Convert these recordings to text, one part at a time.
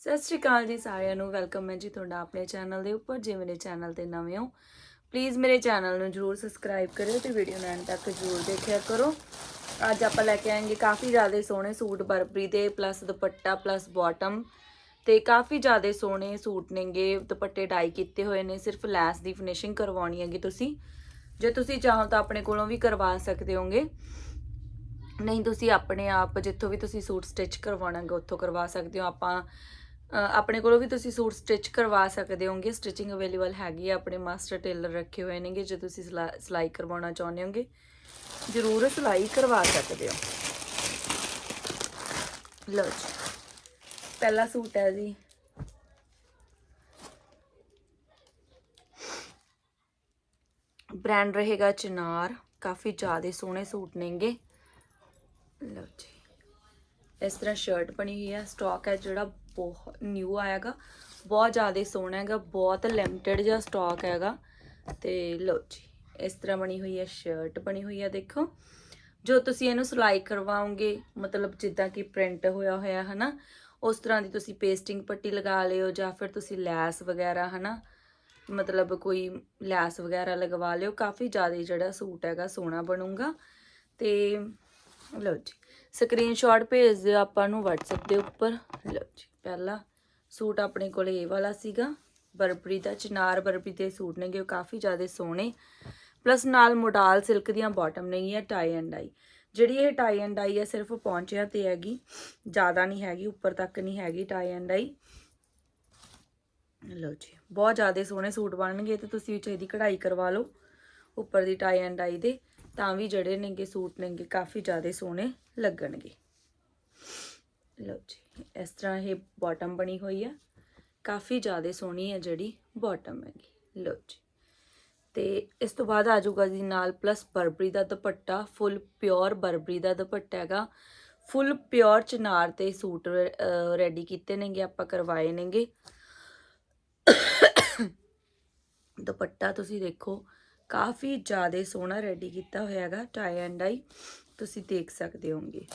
ਸਤਿ ਸ਼੍ਰੀ ਅਕਾਲ ਜੀ ਸਾਰਿਆਂ ਨੂੰ, ਵੈਲਕਮ ਹੈ ਜੀ ਤੁਹਾਡਾ ਆਪਣੇ ਚੈਨਲ ਦੇ ਉੱਪਰ ਜੇ ਮੇਰੇ ਚੈਨਲ ਤੇ ਨਵੇਂ ਹੋ। ਪਲੀਜ਼ ਮੇਰੇ ਚੈਨਲ ਨੂੰ ਜਰੂਰ ਸਬਸਕ੍ਰਾਈਬ ਕਰਿਓ ਤੇ ਵੀਡੀਓ ਨੂੰ ਐਂਡ ਤੱਕ ਜਰੂਰ ਦੇਖਿਆ ਕਰੋ। ਅੱਜ ਆਪਾਂ ਲੈ ਕੇ ਆਏਗੇ ਕਾਫੀ ਜ਼ਿਆਦਾ ਸੋਹਣੇ ਸੂਟ ਬਰਬਰੀ ਦੇ ਪਲੱਸ ਦੁਪੱਟਾ ਪਲੱਸ ਬਾਟਮ ਤੇ ਕਾਫੀ ਜ਼ਿਆਦਾ ਸੋਹਣੇ ਸੂਟ ਨੇਗੇ, ਦੁਪੱਟੇ ਡਾਈ ਕੀਤੇ ਹੋਏ ਨੇ, ਸਿਰਫ ਲੈਸ ਦੀ ਫਿਨਿਸ਼ਿੰਗ ਕਰਵਾਉਣੀ ਹੈਗੀ ਤੁਸੀਂ। ਜੇ ਤੁਸੀਂ ਚਾਹੋ ਤਾਂ ਆਪਣੇ ਕੋਲੋਂ ਵੀ ਕਰਵਾ ਸਕਦੇ ਹੋਗੇ। ਨਹੀਂ, ਤੁਸੀਂ ਆਪਣੇ ਆਪ ਜਿੱਥੋਂ ਵੀ ਤੁਸੀਂ ਸੂਟ ਸਟਿਚ ਕਰਵਾਉਣਾਗਾ ਉੱਥੋਂ ਕਰਵਾ ਸਕਦੇ ਹੋ। ਆਪਾਂ ਆਪਣੇ ਕੋਲੋਂ ਵੀ ਤੁਸੀਂ ਸੂਟ ਸਟਿਚ ਕਰਵਾ ਸਕਦੇ ਹੋਗੇ। ਸਟਿਚਿੰਗ ਅਵੇਲੇਬਲ ਹੈਗੀ ਆ, ਆਪਣੇ ਮਾਸਟਰ ਟੇਲਰ ਰੱਖੇ ਹੋਏ ਨੇਗੇ, ਜੇ ਤੁਸੀਂ ਸਿਲਾ- ਸਿਲਾਈ ਕਰਵਾਉਣਾ ਚਾਹੁੰਦੇ ਹੋਗੇ। ਜ਼ਰੂਰ ਸਿਲਾਈ ਕਰਵਾ ਸਕਦੇ ਹੋ। ਲਓ ਜੀ, ਪਹਿਲਾ ਸੂਟ ਹੈ ਜੀ। ਬ੍ਰਾਂਡ ਰਹੇਗਾ ਚਨਾਰ, ਕਾਫੀ ਜ਼ਿਆਦਾ ਸੋਹਣੇ ਸੂਟ ਨੇਗੇ। ਲਓ ਜੀ, ਇਸ ਤਰ੍ਹਾਂ ਸ਼ਰਟ ਬਣੀ ਹੋਈ ਹੈ ਸਟਾਕ ਹੈ ਜਿਹੜਾ ਬਹੁਤ ਨਿਊ ਆਇਆਗਾ, ਬਹੁਤ ਜ਼ਿਆਦਾ ਸੋਹਣਾ ਹੈਗਾ, ਬਹੁਤ ਲਿਮਟਿਡ ਜਿਹਾ ਸਟਾਕ ਹੈਗਾ। ਤੇ ਲਓ ਜੀ, ਇਸ ਤਰ੍ਹਾਂ ਬਣੀ ਹੋਈ ਹੈ ਸ਼ਰਟ ਬਣੀ ਹੋਈ ਹੈ, ਦੇਖੋ। ਜੋ ਤੁਸੀਂ ਇਹਨੂੰ ਸਿਲਾਈ ਕਰਵਾਓਗੇ, ਮਤਲਬ ਜਿੱਦਾਂ ਕਿ ਪ੍ਰਿੰਟ ਹੋਇਆ ਹੋਇਆ, ਹਨਾ, ਉਸ ਤਰ੍ਹਾਂ ਦੀ ਤੁਸੀਂ ਪੇਸਟਿੰਗ ਪੱਟੀ ਲਗਾ ਲਿਓ ਜਾਂ ਫਿਰ ਤੁਸੀਂ ਲੈਸ ਵਗੈਰਾ, ਹਨਾ, ਮਤਲਬ ਕੋਈ ਲੈਸ ਵਗੈਰਾ ਲਗਵਾ ਲਿਓ, ਕਾਫੀ ਜ਼ਿਆਦਾ ਜਿਹੜਾ ਸੂਟ ਹੈਗਾ, ਸੋਹਣਾ ਬਣੂਗਾ। ਤੇ ਲਓ ਜੀ ਸਕਰੀਨਸ਼ਾਟ ਭੇਜ ਦਿਓ ਆਪਾਂ ਨੂੰ WhatsApp ਦੇ ਉੱਪਰ। ਲਓ ਜੀ। ਪਹਿਲਾ ਸੂਟ ਆਪਣੇ ਕੋਲ ਇਹ ਵਾਲਾ ਸੀਗਾ, ਬਰਬਰੀ ਦਾ, ਚਨਾਰ ਬਰਬਰੀ ਦੇ ਸੂਟ ਨੇਗੇ, ਉਹ ਕਾਫੀ ਜ਼ਿਆਦਾ ਸੋਹਣੇ। ਪਲੱਸ ਨਾਲ ਮੋਡਾਲ ਸਿਲਕ ਦੀਆਂ ਬਾਟਮ ਨਹੀਂ ਹੈ ਟਾਈ ਐਂਡ ਡਾਈ ਜਿਹੜੀ ਇਹ ਟਾਈ ਐਂਡ ਡਾਈ ਹੈ ਸਿਰਫ ਪੌਂਚਿਆਂ ਤੇ ਹੈਗੀ, ਜ਼ਿਆਦਾ ਨਹੀਂ ਹੈਗੀ, ਉੱਪਰ ਤੱਕ ਨਹੀਂ ਹੈਗੀ ਟਾਈ ਐਂਡ ਡਾਈ ਲਓ ਜੀ, ਬਹੁਤ ਜ਼ਿਆਦਾ ਸੋਹਣੇ ਸੂਟ ਬਣਨਗੇ ਤੇ ਤੁਸੀਂ ਵਿੱਚ ਇਹਦੀ ਕਢਾਈ ਕਰਵਾ ਲਓ, ਉੱਪਰ ਦੀ ਟਾਈ ਐਂਡ ਡਾਈ ਦੇ, ਤਾਂ ਵੀ ਜਿਹੜੇ ਨੇਗੇ ਸੂਟ ਨੇਗੇ, ਕਾਫੀ ਜ਼ਿਆਦਾ ਸੋਹਣੇ ਲੱਗਣਗੇ। ਲਓ ਜੀ। ਇਸ ਤਰ੍ਹਾਂ ਇਹ ਬਾਟਮ ਬਣੀ ਹੋਈ ਆ। ਕਾਫੀ ਜ਼ਿਆਦਾ ਸੋਹਣੀ ਹੈ ਜਿਹੜੀ ਬਾਟਮ ਹੈਗੀ। ਲਓ ਜੀ। ਤੇ ਇਸ ਤੋਂ ਬਾਅਦ ਆ ਜਾਊਗਾ ਜੀ ਨਾਲ ਪਲੱਸ ਬਰਬਰੀ ਦਾ ਦੁਪੱਟਾ ਫੁੱਲ ਪਿਓਰ ਬਰਬਰੀ ਦਾ ਦੁਪੱਟਾ ਹੈਗਾ। ਫੁੱਲ ਪਿਓਰ ਚਨਾਰ ਤੇ ਸੂਟ ਰੈਡੀ ਕੀਤੇ ਨੇਗੇ, ਆਪਾਂ ਕਰਵਾਏ ਨੇਗੇ। ਦੁਪੱਟਾ ਤੁਸੀਂ ਦੇਖੋ, ਕਾਫੀ ਜ਼ਿਆਦਾ ਸੋਹਣਾ ਰੈਡੀ ਕੀਤਾ ਹੋਇਆ ਹੈਗਾ ਟਾਈ ਐਂਡ ਡਾਈ ਤੁਸੀਂ ਦੇਖ ਸਕਦੇ ਹੋਗੇ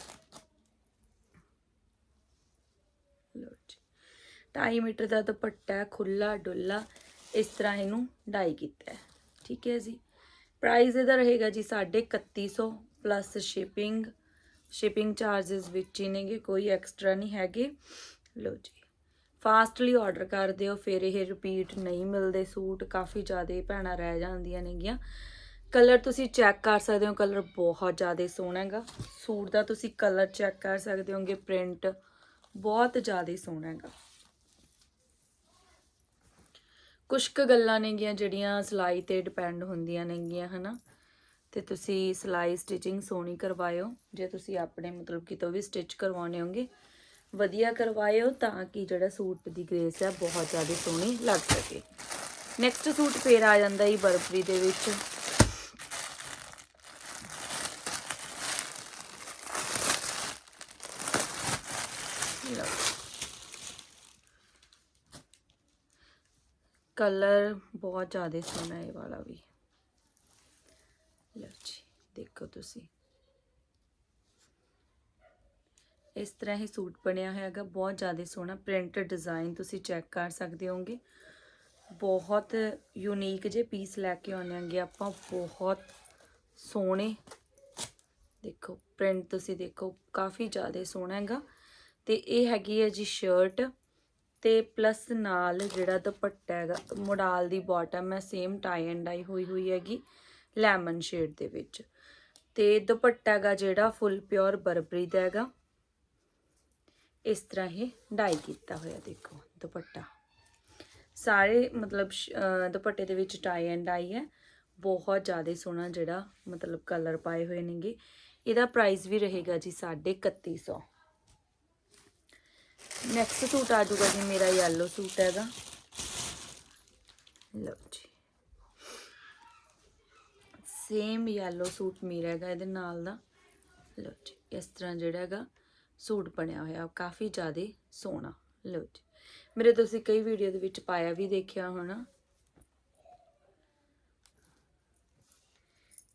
ਲਓ ਜੀ। 2.5 ਮੀਟਰ ਦਾ ਦੁਪੱਟਾ ਖੁੱਲਾ ਡੁੱਲਾ ਇਸ ਤਰ੍ਹਾਂ ਇਹਨੂੰ ਡਾਈ ਕੀਤਾ ਹੈ। ਠੀਕ ਹੈ ਜੀ। ਪ੍ਰਾਈਸ ਇਹਦਾ ਰਹੇਗਾ ਜੀ 3150 ਪਲੱਸ ਸ਼ਿਪਿੰਗ ਸ਼ਿਪਿੰਗ ਚਾਰजेस ਵਿੱਚ ਹੀ ਨੇਗੇ, ਕੋਈ ਐਕਸਟਰਾ ਨਹੀਂ ਹੈਗੇ। ਲਓ ਜੀ। ਫਾਸਟਲੀ ਆਰਡਰ ਕਰ ਦਿਓ, ਫਿਰ ਇਹ ਰਿਪੀਟ ਨਹੀਂ ਮਿਲਦੇ। ਸੂਟ ਕਾਫੀ ਜ਼ਿਆਦਾ ਭੈਣਾਂ ਰਹਿ ਜਾਂਦੀਆਂ ਨੇਗੀਆਂ। ਕਲਰ ਤੁਸੀਂ ਚੈੱਕ ਕਰ ਸਕਦੇ ਹੋ ਕਲਰ ਬਹੁਤ ਜ਼ਿਆਦਾ ਸੋਹਣਾ ਹੈਗਾ। ਸੂਟ ਦਾ ਤੁਸੀਂ ਕਲਰ ਚੈੱਕ ਕਰ ਸਕਦੇ ਹੋਗੇ ਪ੍ਰਿੰਟ ਬਹੁਤ ਜ਼ਿਆਦਾ ਸੋਹਣਾ ਹੈਗਾ। ਕੁਝ ਕੁ ਗੱਲਾਂ ਨੇਗੀਆਂ ਜਿਹੜੀਆਂ ਸਿਲਾਈ ਤੇ ਡਿਪੈਂਡ ਹੁੰਦੀਆਂ ਨੇਗੀਆਂ, ਹਨਾ? ਤੇ ਤੁਸੀਂ ਸਿਲਾਈ ਸਟਿਚਿੰਗ ਸੋਹਣੀ ਕਰਵਾਇਓ। ਜੇ ਤੁਸੀਂ ਆਪਣੇ ਮਤਲਬ ਕਿਤੋਂ ਵੀ ਸਟਿਚ ਕਰਵਾਉਣੇ ਹੋਗੇ ਵਧੀਆ ਕਰਵਾਇਓ ਤਾਂ ਕਿ ਜਿਹੜਾ ਸੂਟ ਦੀ ਗ੍ਰੇਸ ਹੈ ਬਹੁਤ ਜ਼ਿਆਦਾ ਸੋਹਣੀ ਲੱਗ ਸਕੇ। ਨੈਕਸਟ ਸੂਟ ਫੇਰ ਆ ਜਾਂਦਾ ਹੀ ਬਰਫ਼ਰੀ ਦੇ ਵਿੱਚ। ਲਓ ਕਲਰ ਬਹੁਤ ਜ਼ਿਆਦਾ ਸੋਹਣਾ ਹੈ ਇਹ ਵਾਲਾ ਵੀ ਲਓ ਜੀ ਦੇਖੋ ਤੁਸੀਂ ਇਸ ਤਰ੍ਹਾਂ ਹੀ ਸੂਟ ਬਣਿਆ ਹੋਇਆ ਹੈਗਾ ਬਹੁਤ ਜ਼ਿਆਦਾ ਸੋਹਣਾ ਪ੍ਰਿੰਟ ਡਿਜ਼ਾਈਨ ਤੁਸੀਂ ਚੈੱਕ ਕਰ ਸਕਦੇ ਹੋਗੇ ਬਹੁਤ ਯੂਨੀਕ ਜੇ ਪੀਸ ਲੈ ਕੇ ਆਉਂਦੇ ਆਂਗੇ ਆਪਾਂ ਬਹੁਤ ਸੋਹਣੇ ਦੇਖੋ ਪ੍ਰਿੰਟ ਤੁਸੀਂ ਦੇਖੋ ਕਾਫੀ ਜ਼ਿਆਦਾ ਸੋਹਣਾ ਹੈਗਾ ਤੇ ਇਹ ਹੈਗੀ ਹੈ ਜੀ ਸ਼ਰਟ ਤੇ ਪਲੱਸ ਨਾਲ ਜਿਹੜਾ ਦੁਪੱਟਾ ਹੈਗਾ ਮੋਡਾਲ ਦੀ ਬਾਟਮ ਹੈ ਸੇਮ ਟਾਈ ਐਂਡ ਡਾਈ ਹੋਈ ਹੋਈ ਹੈਗੀ ਲੈਮਨ ਸ਼ੇਡ ਦੇ ਵਿੱਚ। ਤੇ ਦੁਪੱਟਾ ਹੈਗਾ ਜਿਹੜਾ ਫੁੱਲ ਪਿਓਰ ਬਰਬਰੀ ਦਾ ਹੈਗਾ। ਇਸ ਤਰ੍ਹਾਂ ਇਹ ਡਾਈ ਕੀਤਾ ਹੋਇਆ ਦੇਖੋ ਦੁਪੱਟਾ। ਸਾਰੇ ਮਤਲਬ ਦੁਪੱਟੇ ਦੇ ਵਿੱਚ ਟਾਈ ਐਂਡ ਡਾਈ ਹੈ। ਬਹੁਤ ਜ਼ਿਆਦਾ ਸੋਹਣਾ ਜਿਹੜਾ ਮਤਲਬ ਕਲਰ ਪਾਏ ਹੋਏ ਨੇਗੇ। ਇਹਦਾ ਪ੍ਰਾਈਸ ਵੀ ਰਹੇਗਾ ਜੀ 3150 ਨੈਕਸਟ ਸੂਟ ਆ ਜਾਊਗਾ ਜੀ, ਮੇਰਾ ਯੈਲੋ ਸੂਟ ਹੈਗਾ। ਲਓ ਜੀ। ਸੇਮ ਯੈਲੋ ਸੂਟ ਮੇਰਾ ਹੈਗਾ ਇਹਦੇ ਨਾਲ ਦਾ। ਲਓ ਜੀ, ਇਸ ਤਰ੍ਹਾਂ ਜਿਹੜਾ ਹੈਗਾ ਸੂਟ ਬਣਿਆ ਹੋਇਆ ਕਾਫੀ ਜ਼ਿਆਦਾ ਸੋਹਣਾ। ਲਓ ਜੀ। ਮੇਰੇ ਤੁਸੀਂ ਕਈ ਵੀਡੀਓ ਦੇ ਵਿੱਚ ਪਾਇਆ ਵੀ ਦੇਖਿਆ ਹੋਣਾ।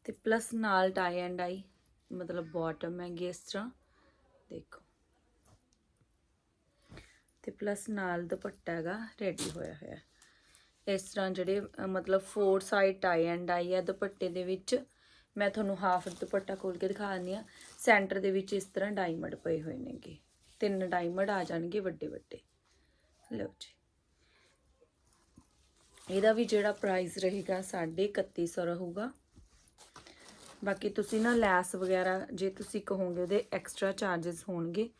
ਤੇ ਪਲੱਸ ਨਾਲ ਟਾਈ ਐਂਡ ਆਈ ਮਤਲਬ ਬਾਟਮ ਹੈਗੀ ਇਸ ਤਰ੍ਹਾਂ। ਦੇਖੋ। ਤੇ ਪਲੱਸ ਨਾਲ ਦੁਪੱਟਾ ਹੈਗਾ ਰੈਡੀ ਹੋਇਆ ਹੋਇਆ। ਇਸ ਤਰ੍ਹਾਂ ਜਿਹੜੇ ਮਤਲਬ ਫੋਰ ਸਾਈਡ ਟਾਈ ਐਂਡ ਆਈ ਹੈ ਦੁਪੱਟੇ ਦੇ ਵਿੱਚ, ਮੈਂ ਤੁਹਾਨੂੰ ਹਾਫ ਦੁਪੱਟਾ ਖੋਲ ਕੇ ਦਿਖਾ ਦਿੰਦੀ ਆ ਸੈਂਟਰ ਦੇ ਵਿੱਚ ਇਸ ਤਰ੍ਹਾਂ ਡਾਇਮੰਡ ਪਏ ਹੋਏ ਨੇਗੇ। ਤਿੰਨ ਡਾਇਮੰਡ ਆ ਜਾਣਗੇ ਵੱਡੇ ਵੱਡੇ। ਲਓ ਜੀ। ਇਹਦਾ ਵੀ ਜਿਹੜਾ ਪ੍ਰਾਈਸ ਰਹੇਗਾ 3150 ਰਹੂਗਾ। ਬਾਕੀ ਤੁਸੀਂ ਨਾ ਲੈਸ ਵਗੈਰਾ, ਜੇ ਤੁਸੀਂ ਕਹੋਗੇ ਉਹਦੇ ਐਕਸਟਰਾ ਚਾਰजेस ਹੋਣਗੇ,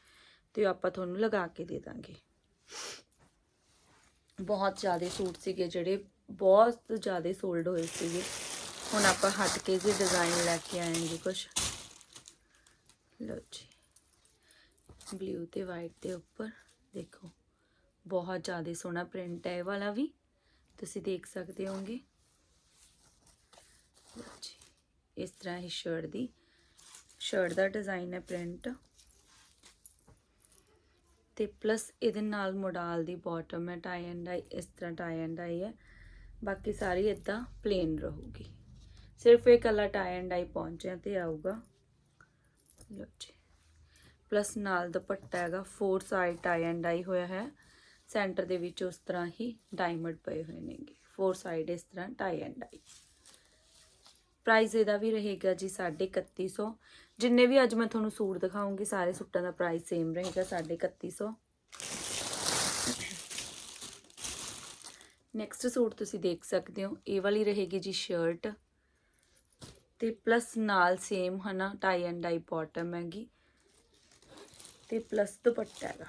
ਤੇ ਉਹ ਆਪਾਂ ਤੁਹਾਨੂੰ ਲਗਾ ਕੇ ਦੇ ਦਾਂਗੇ। ਬਹੁਤ ਜ਼ਿਆਦਾ ਸੂਟ ਸੀਗੇ ਜਿਹੜੇ ਬਹੁਤ ਜ਼ਿਆਦਾ ਸੋਲਡ ਹੋਏ ਸੀਗੇ। ਹੁਣ ਆਪਾਂ ਹਟ ਕੇ ਜੇ ਡਿਜ਼ਾਈਨ ਲੈ ਕੇ ਆਏਂਗੇ ਕੁਝ ਲਓ ਜੀ। ਬਲੂ ਤੇ ਵਾਈਟ ਦੇ ਉੱਪਰ ਦੇਖੋ, ਬਹੁਤ ਜ਼ਿਆਦਾ ਸੋਹਣਾ ਪ੍ਰਿੰਟ ਹੈ ਇਹ ਵਾਲਾ ਵੀ। ਤੁਸੀਂ ਦੇਖ ਸਕਦੇ ਹੋਗੇ ਲਓ ਜੀ, ਇਸ ਤਰ੍ਹਾਂ ਹੀ ਸ਼ਰਟ ਦੀ। ਸ਼ਰਟ ਦਾ ਡਿਜ਼ਾਈਨ ਹੈ ਪ੍ਰਿੰਟ ਤੇ ਪਲੱਸ ਇਹਦੇ ਨਾਲ ਮੋਡਾਲ ਦੀ ਬਾਟਮ ਹੈ ਟਾਈ ਐਂਡ ਆਈ ਇਸ ਤਰ੍ਹਾਂ ਟਾਈ ਐਂਡ ਆਈ ਹੈ। ਬਾਕੀ ਸਾਰੀ ਇਦਾਂ ਪਲੇਨ ਰਹੂਗੀ। ਸਿਰਫ ਇਹ ਕਲਰ ਟਾਈ ਐਂਡ ਆਈ ਪਹੁੰਚਿਆ ਤੇ ਆਊਗਾ। ਲਓ ਜੀ। ਪਲੱਸ ਨਾਲ ਦੁਪੱਟਾ ਹੈਗਾ ਫੋਰ ਸਾਈਡ ਟਾਈ ਐਂਡ ਆਈ ਹੋਇਆ ਹੈ। ਸੈਂਟਰ ਦੇ ਵਿੱਚ ਉਸ ਤਰ੍ਹਾਂ ਹੀ ਡਾਇਮੰਡ ਪਏ ਹੋਏ ਨੇਗੇ। ਫੋਰ ਸਾਈਡ ਇਸ ਤਰ੍ਹਾਂ ਟਾਈ ਐਂਡ ਆਈ ਪ੍ਰਾਈਸ ਇਹਦਾ ਵੀ ਰਹੇਗਾ ਜੀ 3150 ਜਿੰਨੇ ਵੀ ਅੱਜ ਮੈਂ ਤੁਹਾਨੂੰ ਸੂਟ ਦਿਖਾਉਂਗੀ, ਸਾਰੇ ਸੂਟਾਂ ਦਾ ਪ੍ਰਾਈਸ ਸੇਮ ਰਹੇਗਾ 3150 ਨੈਕਸਟ ਸੂਟ ਤੁਸੀਂ ਦੇਖ ਸਕਦੇ ਹੋ, ਇਹ ਵਾਲੀ ਰਹੇਗੀ ਜੀ ਸ਼ਰਟ ਤੇ ਪਲੱਸ ਨਾਲ ਸੇਮ ਹਨਾ ਟਾਈ ਐਂਡ ਡਾਈ ਬਾਟਮ ਹੈਗੀ। ਤੇ ਪਲੱਸ ਦੁਪੱਟਾ ਹੈਗਾ।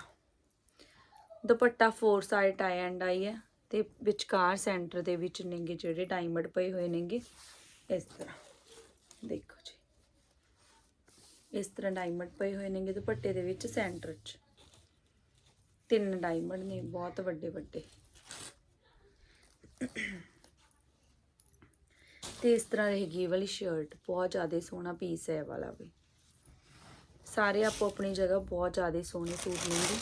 ਦੁਪੱਟਾ four side tie and dye ਹੈ ਤੇ ਵਿਚਕਾਰ ਸੈਂਟਰ ਦੇ ਵਿੱਚ ਨੇਗੇ ਜਿਹੜੇ ਡਾਇਮੰਡ ਪਏ ਹੋਏ ਨੇਗੇ। ਇਸ ਤਰ੍ਹਾਂ। ਦੇਖੋ ਜੀ। ਇਸ ਤਰ੍ਹਾਂ ਡਾਇਮੰਡ ਪਏ ਹੋਏ ਨੇਗੇ ਦੁਪੱਟੇ ਦੇ ਵਿੱਚ ਸੈਂਟਰ 'ਚ। ਤਿੰਨ ਡਾਇਮੰਡ ਨੇ, ਬਹੁਤ ਵੱਡੇ ਵੱਡੇ। ਤੇ ਇਸ ਤਰ੍ਹਾਂ ਰਹੇਗੀ ਵਾਲੀ ਸ਼ਰਟ ਬਹੁਤ ਜ਼ਿਆਦਾ ਸੋਹਣਾ ਪੀਸ ਹੈ ਵਾਲਾ ਵੀ। ਸਾਰੇ ਆਪੋ ਆਪਣੀ ਜਗ੍ਹਾ ਬਹੁਤ ਜ਼ਿਆਦਾ ਸੋਹਣੇ ਸੂਟ ਨੇਗੇ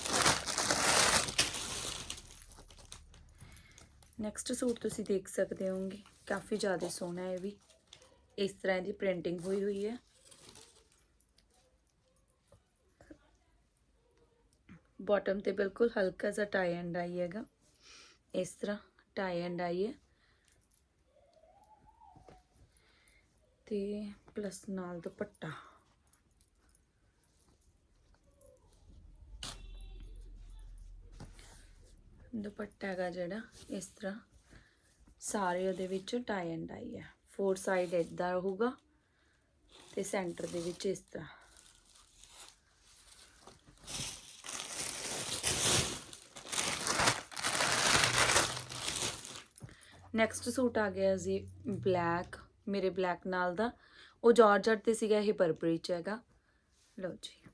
ਨੈਕਸਟ ਸੂਟ ਤੁਸੀਂ ਦੇਖ ਸਕਦੇ ਹੋਗੇ ਕਾਫੀ ਜ਼ਿਆਦਾ ਸੋਹਣਾ ਹੈ ਇਹ ਵੀ। ਇਸ ਤਰ੍ਹਾਂ ਦੀ ਪ੍ਰਿੰਟਿੰਗ ਹੋਈ ਹੋਈ ਹੈ। ਬਾਟਮ ਤੇ ਬਿਲਕੁਲ ਹਲਕਾ ਜਿਹਾ ਟਾਈ ਐਂਡ ਆਈ ਹੈਗਾ। ਇਸ ਤਰ੍ਹਾਂ ਟਾਈ ਐਂਡ ਆਈ ਹੈ। ਤੇ ਪਲੱਸ ਨਾਲ ਦੁਪੱਟਾ। ਦੁਪੱਟਾ ਹੈਗਾ ਜਿਹੜਾ, ਇਸ ਤਰ੍ਹਾਂ ਸਾਰੇ ਉਹਦੇ ਵਿੱਚ ਟਾਈ ਐਂਡ ਆਈ ਹੈ। ਫੋਰ ਸਾਈਡ ਇਦਾਂ ਰਹੂਗਾ ਤੇ ਸੈਂਟਰ ਦੇ ਵਿੱਚ ਇਸ ਤਰ੍ਹਾਂ। ਨੈਕਸਟ ਸੂਟ ਆ ਗਿਆ ਜੀ ਬਲੈਕ ਮੇਰੇ ਬਲੈਕ ਨਾਲ ਦਾ। ਉਹ ਜਾਰਜਟ ਤੇ ਸੀਗਾ, ਇਹ ਬਰਬਰੀ ਚ ਹੈਗਾ। ਲਓ ਜੀ।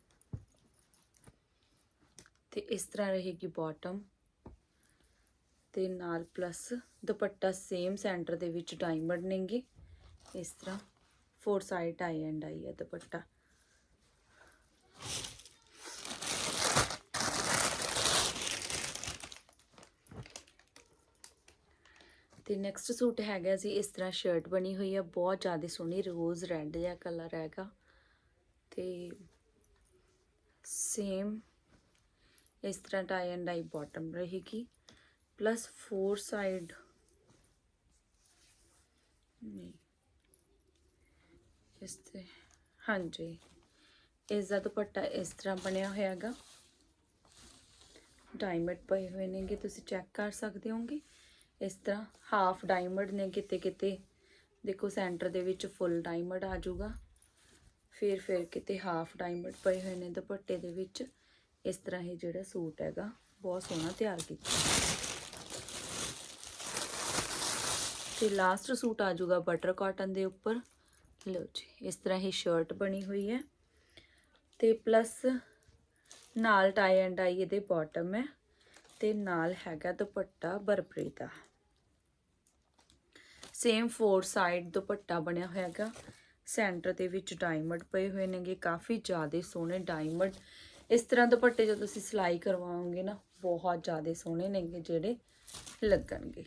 ਤੇ ਇਸ ਤਰ੍ਹਾਂ ਰਹੇਗੀ ਬਾਟਮ ਤੇ ਨਾਲ ਪਲੱਸ ਦੁਪੱਟਾ ਸੇਮ ਸੈਂਟਰ ਦੇ ਵਿੱਚ ਡਾਇਮੰਡ ਨੇਗੇ। ਇਸ ਤਰ੍ਹਾਂ। ਫੋਰ ਸਾਈਡ ਆਈ ਐਂਡ ਆਈ ਹੈ ਦੁਪੱਟਾ। ਤੇ ਨੈਕਸਟ ਸੂਟ ਹੈਗਾ ਜੀ, ਇਸ ਤਰ੍ਹਾਂ ਸ਼ਰਟ ਬਣੀ ਹੋਈ ਹੈ ਬਹੁਤ ਜ਼ਿਆਦਾ ਸੋਹਣੀ ਰੋਜ਼ ਰੈੱਡ ਜਿਹਾ ਕਲਰ ਹੈਗਾ। ਤੇ ਸੇਮ ਇਸ ਤਰ੍ਹਾਂ ਟਾਈ ਐਂਡ ਡਾਈ ਬਾਟਮ ਰਹੇਗੀ। ਪਲੱਸ ਫੋਰ ਸਾਈਡ ਨਹੀਂ, ਇਸ ਤੇ, ਹਾਂਜੀ ਇਸ ਦਾ ਦੁਪੱਟਾ ਇਸ ਤਰ੍ਹਾਂ ਬਣਿਆ ਹੋਇਆ ਹੈਗਾ ਡਾਇਮੰਡ ਪਏ ਹੋਏ ਨੇਗੇ, ਤੁਸੀਂ ਚੈੱਕ ਕਰ ਸਕਦੇ ਹੋਗੇ। ਇਸ ਤਰ੍ਹਾਂ ਹਾਫ ਡਾਇਮੰਡ ਨੇ ਕਿਤੇ ਕਿਤੇ, ਦੇਖੋ ਸੈਂਟਰ ਦੇ ਵਿੱਚ ਫੁੱਲ ਡਾਇਮੰਡ ਆ ਜਾਊਗਾ। ਫਿਰ ਫਿਰ ਕਿਤੇ ਹਾਫ ਡਾਇਮੰਡ ਪਏ ਹੋਏ ਨੇ ਦੁਪੱਟੇ ਦੇ ਵਿੱਚ। ਇਸ ਤਰ੍ਹਾਂ ਇਹ ਜਿਹੜਾ ਸੂਟ ਹੈਗਾ, ਬਹੁਤ ਸੋਹਣਾ ਤਿਆਰ ਕੀਤਾ। ਤੇ ਲਾਸਟ ਸੂਟ ਆ ਜਾਊਗਾ ਬਟਰ ਕਾਟਨ ਦੇ ਉੱਪਰ। ਲਓ ਜੀ, ਇਸ ਤਰ੍ਹਾਂ ਹੀ ਸ਼ਰਟ ਬਣੀ ਹੋਈ ਹੈ। ਤੇ ਪਲੱਸ ਨਾਲ ਟਾਈ ਐਂਡ ਆਈ ਇਹਦੇ ਬਾਟਮ ਹੈ। ਤੇ ਨਾਲ ਹੈਗਾ ਦੁਪੱਟਾ ਬਰਬਰੀ ਦਾ। ਸੇਮ ਫੋਰ ਸਾਈਡ ਦੁਪੱਟਾ ਬਣਿਆ ਹੋਇਆ ਹੈਗਾ। ਸੈਂਟਰ ਦੇ ਵਿੱਚ ਡਾਇਮੰਡ ਪਏ ਹੋਏ ਨੇਗੇ, ਕਾਫੀ ਜ਼ਿਆਦਾ ਸੋਹਣੇ ਡਾਇਮੰਡ ਇਸ ਤਰ੍ਹਾਂ ਦੁਪੱਟੇ ਜਦੋਂ ਤੁਸੀਂ ਸਿਲਾਈ ਕਰਵਾਓਗੇ ਨਾ, ਬਹੁਤ ਜ਼ਿਆਦਾ ਸੋਹਣੇ ਨੇਗੇ ਜਿਹੜੇ ਲੱਗਣਗੇ।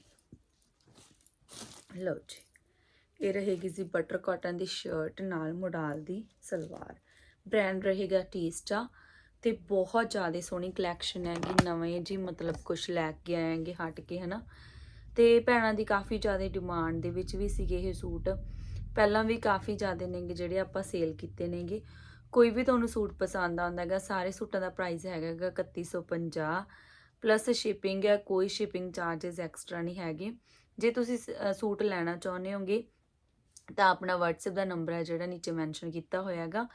ਲਓ ਜੀ, ਇਹ ਰਹੇਗੀ ਜੀ ਬਟਰ ਕਾਟਨ ਦੀ ਸ਼ਰਟ ਨਾਲ ਮੋਡਾਲ ਦੀ ਸਲਵਾਰ। ਬ੍ਰਾਂਡ ਰਹੇਗਾ ਟੀਸਟਾ ਤੇ ਬਹੁਤ ਜ਼ਿਆਦਾ ਸੋਹਣੀ ਕਲੈਕਸ਼ਨ ਹੈਗੀ, ਨਵੇਂ ਜੀ ਮਤਲਬ ਕੁਝ ਲੈ ਕੇ ਆਏਗੇ, ਹਟ ਕੇ, ਹਨਾ? ਤੇ ਭੈਣਾਂ ਦੀ ਕਾਫੀ ਜ਼ਿਆਦਾ ਡਿਮਾਂਡ ਦੇ ਵਿੱਚ ਵੀ ਸੀਗੇ ਇਹ ਸੂਟ। ਪਹਿਲਾਂ ਵੀ ਕਾਫੀ ਜ਼ਿਆਦਾ ਨੇਗੇ ਜਿਹੜੇ ਆਪਾਂ ਸੇਲ ਕੀਤੇ ਨੇਗੇ। ਕੋਈ ਵੀ ਤੁਹਾਨੂੰ ਸੂਟ ਪਸੰਦ ਆਉਂਦਾ ਹੈਗਾ, ਸਾਰੇ ਸੂਟਾਂ ਦਾ ਪ੍ਰਾਈਸ ਹੈਗਾ ਗਾ 3150 ਪਲੱਸ ਸ਼ਿਪਿੰਗ ਹੈ ਕੋਈ ਸ਼ਿਪਿੰਗ ਚਾਰजेस ਐਕਸਟਰਾ ਨਹੀਂ ਹੈਗੇ। ਜੇ ਤੁਸੀਂ ਸੂਟ ਲੈਣਾ ਚਾਹੁੰਦੇ ਹੋਗੇ, ਤਾਂ ਆਪਣਾ WhatsApp ਦਾ ਨੰਬਰ ਹੈ ਜਿਹੜਾ ਨੀਚੇ ਮੈਂਸ਼ਨ ਕੀਤਾ ਹੋਇਆ ਹੈਗਾ।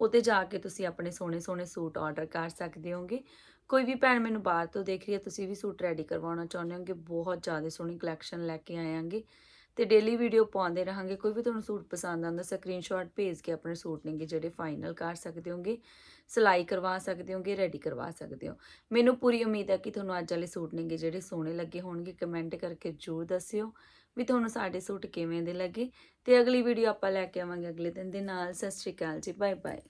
ਉਤੇ ਜਾ ਕੇ ਤੁਸੀਂ ਆਪਣੇ ਸੋਹਣੇ ਸੋਹਣੇ ਸੂਟ ਆਰਡਰ ਕਰ ਸਕਦੇ ਹੋਗੇ। ਕੋਈ ਵੀ ਭੈਣ ਮੈਨੂੰ ਬਾਹਰ ਤੋਂ ਦੇਖ ਰਹੀ ਹੈ, ਤੁਸੀਂ ਵੀ ਸੂਟ ਰੈਡੀ ਕਰਵਾਉਣਾ ਚਾਹੁੰਦੇ ਹੋਗੇ, ਬਹੁਤ ਜ਼ਿਆਦਾ ਸੋਹਣੀ ਕਲੈਕਸ਼ਨ ਲੈ ਕੇ ਆਇਆਂਗੇ ਤੇ ਡੇਲੀ ਵੀਡੀਓ ਪਾਉਂਦੇ ਰਹਾਂਗੇ, ਕੋਈ ਵੀ ਤੁਹਾਨੂੰ ਸੂਟ ਪਸੰਦ ਆਉਂਦਾ ਸਕਰੀਨਸ਼ਾਟ ਭੇਜ ਕੇ ਆਪਣੇ ਸੂਟ ਨੇਗੇ ਜਿਹੜੇ ਫਾਈਨਲ ਕਰ ਸਕਦੇ ਹੋਗੇ, ਸਿਲਾਈ ਕਰਵਾ ਸਕਦੇ ਹੋਗੇ ਰੈਡੀ ਕਰਵਾ ਸਕਦੇ ਹੋ। ਮੈਨੂੰ ਪੂਰੀ ਉਮੀਦ ਹੈ ਕਿ ਤੁਹਾਨੂੰ ਅੱਜ ਵਾਲੇ ਸੂਟ ਨੇਗੇ ਜਿਹੜੇ ਸੋਹਣੇ ਲੱਗੇ ਹੋਣਗੇ ਕਮੈਂਟ ਕਰਕੇ ਜ਼ਰੂਰ ਦੱਸਿਓ ਵੀ ਤੁਹਾਨੂੰ ਸਾਡੇ ਸੂਟ ਕਿਵੇਂ ਦੇ ਲੱਗੇ ਤੇ ਅਗਲੀ ਵੀਡੀਓ ਆਪਾਂ ਲੈ ਕੇ ਆਵਾਂਗੇ, ਅਗਲੇ ਦਿਨ ਦੇ ਨਾਲ, ਸਤਿ ਸ਼੍ਰੀ ਅਕਾਲ ਜੀ ਬਾਏ ਬਾਏ